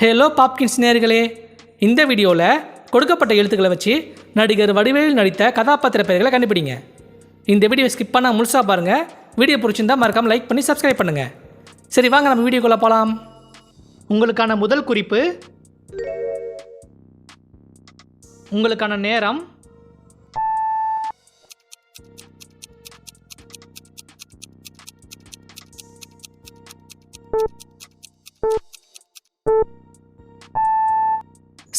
Hello Popkins நேர்களே இந்த வீடியோவில் கொடுக்கப்பட்ட எழுத்துக்களை வச்சு நடிகர் வடிவேல் நடித்த கதாபாத்திர பெயர்களை கண்டுபிடிங்க. இந்த வீடியோ ஸ்கிப் பண்ணால் முழுசாக பாருங்கள் வீடியோ பிடிச்சிருந்தா மறக்காமல் லைக் பண்ணி சப்ஸ்கிரைப் பண்ணுங்கள் சரி வாங்க நம்ம வீடியோக்குள்ளே போகலாம் உங்களுக்கான முதல் குறிப்பு உங்களுக்கான நேரம்